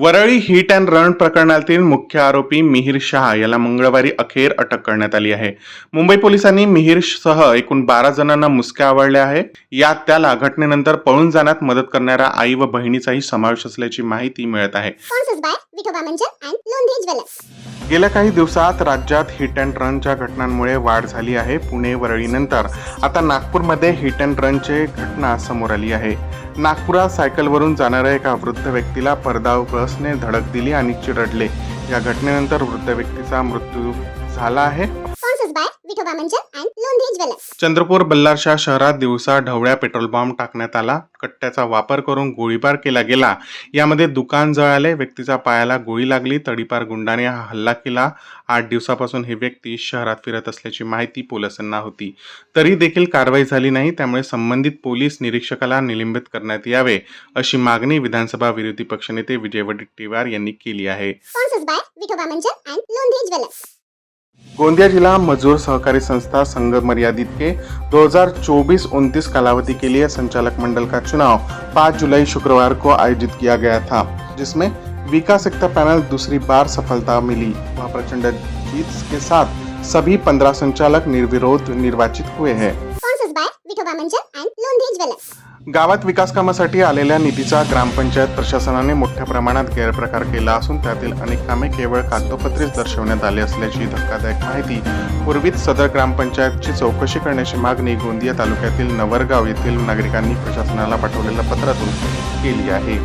Worli hit and run प्रकरणातील मुख्य आरोपी मिहीर शहा याला मंगळवारी अखेर अटक करण्यात आली आहे. मुंबई पोलिसांनी मिहीरसह एकूण बारा जणांना मुसक्या आवडल्या आहे. यात त्याला घटनेनंतर पळून जाण्यात मदत करणाऱ्या आई व बहिणीचाही समावेश असल्याची माहिती मिळत आहे. गेल्या काही दिवसात राज्यात हिट अँड रनच्या घटनांमुळे वाढ झाली आहे पुणे वरळीनंतर. आता नागपूरमध्ये हिट अँड रनचे घटना समोर आली आहे. नागपुरात सायकलवरून जाणाऱ्या एका वृद्ध व्यक्तीला परदाव बसने धडक दिली आणि चिरडले. या घटनेनंतर वृद्ध व्यक्तीचा मृत्यू झाला आहे. Londhe Jewelers. चंद्रपूर बल्लारशा शहरात दिवसा ढवळ्या पेट्रोल बॉम्ब टाकण्यात आला. कट्ट्याचा वापर करून गोळीबार केला गेला. यामध्ये दुकान जळाले व्यक्तीच्या पायाला गोळी लागली तडीपार गुंडाने हा हल्ला केला. आठ दिवसापासून हे व्यक्ती शहरात फिरत असल्याची माहिती पोलिसांना होती. तरी देखील कारवाई झाली नाही त्यामुळे संबंधित पोलीस निरीक्षकाला निलंबित करण्यात यावे अशी मागणी विधानसभा विरोधी पक्षनेते विजय वडेट्टीवार यांनी केली आहे. गोंदिया जिला मजदूर सहकारी संस्था संघ मर्यादित के 2024 उनतीस कालावधि के लिए संचालक मंडल का चुनाव 5 जुलाई शुक्रवार को आयोजित किया गया था, जिसमें विकास एकता पैनल दूसरी बार सफलता मिली। वह प्रचंड जीत के साथ सभी 15 संचालक निर्विरोध निर्वाचित हुए हैं। गावात विकास कामासाठी आलेल्या निधीचा ग्रामपंचायत प्रशासनाने मोठ्या प्रमाणात गैरप्रकार केला असून त्यातील अनेक कामे केवळ कागदोपत्रीच दर्शवण्यात आली असल्याची धक्कादायक माहिती पूर्वीच सदर ग्रामपंचायतची चौकशी करण्याची मागणी गोंदिया तालुक्यातील नवरगाव येथील नागरिकांनी प्रशासनाला पाठवलेल्या पत्रातून केली आहे.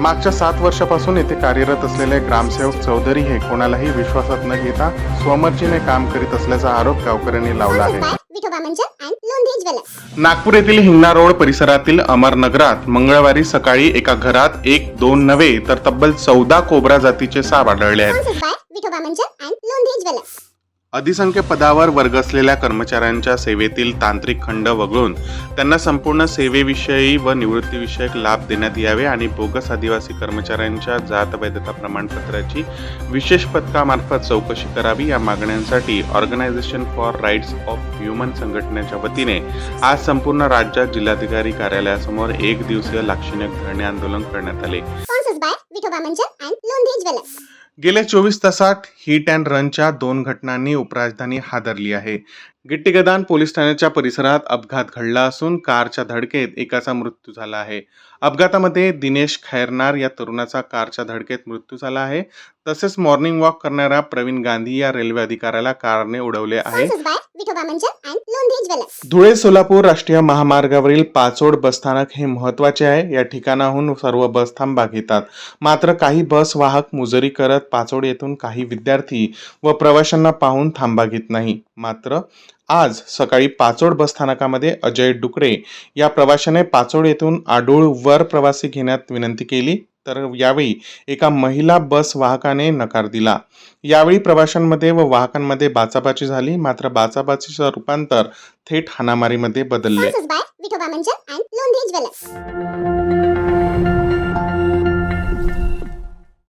मागच्या सात वर्षापासून येथे कार्यरत असलेले ग्रामसेवक चौधरी हे कोणालाही विश्वासात न घेता स्वमर्जीने काम करीत असल्याचा आरोप गावकऱ्यांनी लावला आहे. नागपूर येथील हिंगणा रोड परिसरातील अमर नगरात मंगळवारी सकाळी एका घरात एक दोन नवे तर तब्बल चौदा कोबरा जातीचे साप आढळले आहेत. अधिसंख्य पदावर वर्ग असलेल्या कर्मचाऱ्यांच्या सेवेतील तांत्रिक खंड वगळून त्यांना संपूर्ण सेवेविषयी व निवृत्तीविषयक लाभ देण्यात यावे आणि बोगस आदिवासी कर्मचाऱ्यांच्या जात वैधता प्रमाणपत्राची विशेष पथकामार्फत चौकशी करावी या मागण्यांसाठी organisation for rights of human संघटनेच्या वतीने आज संपूर्ण राज्यात जिल्हाधिकारी कार्यालयासमोर एक दिवसीय लाक्षणिक धरणे आंदोलन करण्यात आले. गेल्या चोवीस तासात हिट अँड रनच्या दोन घटनांनी उपराजधानी हादरली आहे. गिट्टीगदान पोलीस ठाण्याच्या परिसरात अपघात घडला असून कारच्या धडकेत एकाचा मृत्यू झाला आहे. अपघातामध्ये दिनेश खैरनार या तरुणाचा कारच्या धडकेत मृत्यू झाला आहे. तसेच मॉर्निंग वॉक करणाऱ्या प्रवीण गांधी या रेल्वे अधिकाऱ्याला कारने उडवले आहे. धुळे सोलापूर राष्ट्रीय महामार्गावरील पाचोड बसस्थानक हे महत्त्वाचे आहे. या ठिकाणाहून सर्व बस थांबा घेतात. मात्र काही बस वाहक मुजरी करत पाचोड येथून काही विद्यार्थी व प्रवाशांना पाहून थांबा घेत नाही. मात्र आज सकाळी पाचोड बसस्थानकामध्ये अजय डुकरे या प्रवाशाने पाचोड येथून आडूळवर प्रवासी घेण्यात विनंती केली तर यावेळी एका महिला बस वाहकाने नकार दिला. यावेळी प्रवाशांमध्ये व वाहकांमध्ये बाचाबाची झाली मात्र बाचाबाचीचं रूपांतर थेट हाणामारीमध्ये बदलले.